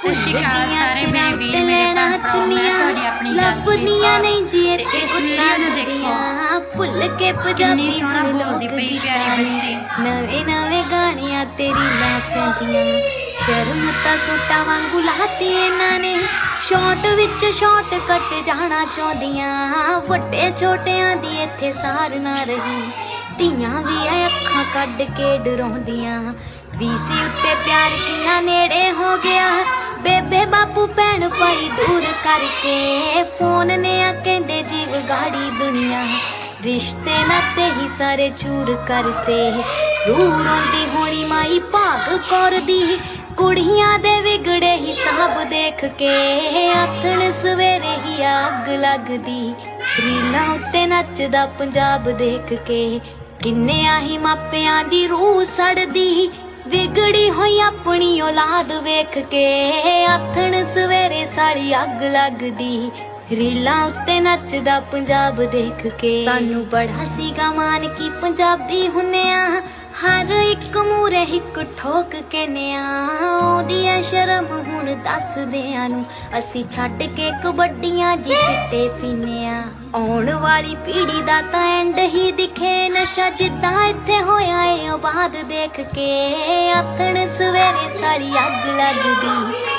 ਸਤਿ ਸ਼੍ਰੀ ਅਕਾਲ ਸਾਰੇ ਮੇਰੇ ਵੀਰ ਮੇਰੇ ਭੈਣ ਭਰਾਓ ਮੈਂ ਤੁਹਾਡੀ ਆਪਣੀ ਲੱਭਦੀਆਂ ਨਹੀਂ ਜੀ ਤੇ ਇਸ ਵੀਡੀਓ ਨੂੰ ਦੇਖੋ। ਭੁੱਲ ਕੇ ਪੰਜਾਬੀ ਕਿੰਨੀ ਸੋਹਣਾ ਲੋਕ ਬੋਲਦੀ ਪਈ ਗੀਤਾਂ ਪਿਆਰੀ ਨੇ। ਬੱਚੀ। ਨਵੇਂ ਨਵੇਂ ਗਾਣਿਆਂ ਤੇਰੀ ਲਾ ਪੈਂਦੀਆਂ ਸ਼ਰਮ ਤਾਂ ਸੋਟਾ ਵਾਂਗੂ ਲਾਤੀ ਇਹਨਾਂ ਨੇ। ਸ਼ਾਰਟ ਵਿੱਚ ਸ਼ਾਰਟ ਕੱਟ ਜਾਣਾ ਚਾਹੁੰਦੀਆਂ। ਵੱਡੇ ਛੋਟਿਆਂ ਦੀ ਇੱਥੇ ਸਾਰ ਨਾ ਰਹੀ। ਧੀਆਂ ਵੀ ਅੱਖਾਂ ਕੱਢ ਕੇ ਡਰਾਉਂਦੀਆਂ। ਵੀਸੀ ਉੱਤੇ ਪਿਆਰ ਕਿੰਨਾ ਨੇੜੇ ਹੋ ਗਿਆ। ਬੇਬੇ ਬਾਪੂ ਭੈਣ ਭਾਈ ਦੂਰ ਕਰਕੇ ਫੋਨ ਨੇ ਆ ਕਹਿੰਦੇ ਜੀਵ ਗਾੜੀ ਦੁਨੀਆ। ਰਿਸ਼ਤੇ ਨਾਤੇ ਹੀ ਸਾਰੇ ਚੂਰ ਕਰਤੇ। ਰੂਹ ਰੋਂਦੀ ਹੋਣੀ ਮਾਈ ਭਾਗ ਕਰਦੀ। ਕੁੜੀਆਂ ਦੇ ਵਿਗੜੇ ਹੀ ਸਾਬ ਦੇਖ ਕੇ ਆਥਣ ਸਵੇਰੇ ਹੀ ਅੱਗ ਲੱਗਦੀ। ਰੀਲਾਂ ਉੱਤੇ ਨੱਚਦਾ ਪੰਜਾਬ ਦੇਖ ਕੇ। ਕਿੰਨੇ ਆਹੀ ਮਾਪਿਆਂ ਦੀ ਰੂਹ ਸੜਦੀ। ਵਿਗੜੀ ਹੋਈ ਆਪਣੀ ਔਲਾਦ ਵੇਖ ਕੇ, ਆਥਣ ਸਵੇਰੇ ਸਾਲੀ ਅੱਗ ਲੱਗਦੀ। ਰੀਲਾਂ ਉੱਤੇ ਨੱਚਦਾ ਪੰਜਾਬ ਦੇਖ ਕੇ। ਸਾਨੂੰ ਬੜਾ ਸੀਗਾ ਮਾਨ ਕੀ ਪੰਜਾਬੀ ਹੁੰਨੇ ਆ, ਹਰ ਇੱਕ ਮੂਰੇ ਇੱਕ ਠੋਕ ਕੇ ਨਿਆ ਆਉਂਦੀ ਸ਼ਰਮ ਹੁਣ ਦੱਸਦਿਆਂ ਨੂੰ ਅਸੀਂ ਛੱਡ ਕੇ ਕਬੱਡੀਆਂ ਜੀ ਚਿੱਟੇ ਪੀਨੇ ਆਉਣ ਵਾਲੀ ਪੀੜੀ ਦਾ ਤਾਂ ਐਂਡ ਹੀ ਦਿਖੇ ਨਸ਼ਾ, ਜਿੱਦਾਂ ਇੱਥੇ ਹੋਇਆ ਏ ਆਬਾਦ ਦੇਖ ਕੇ ਆਥਣ ਸਵੇਰੇ ਸਾਲੀ ਅੱਗ ਲੱਗਦੀ।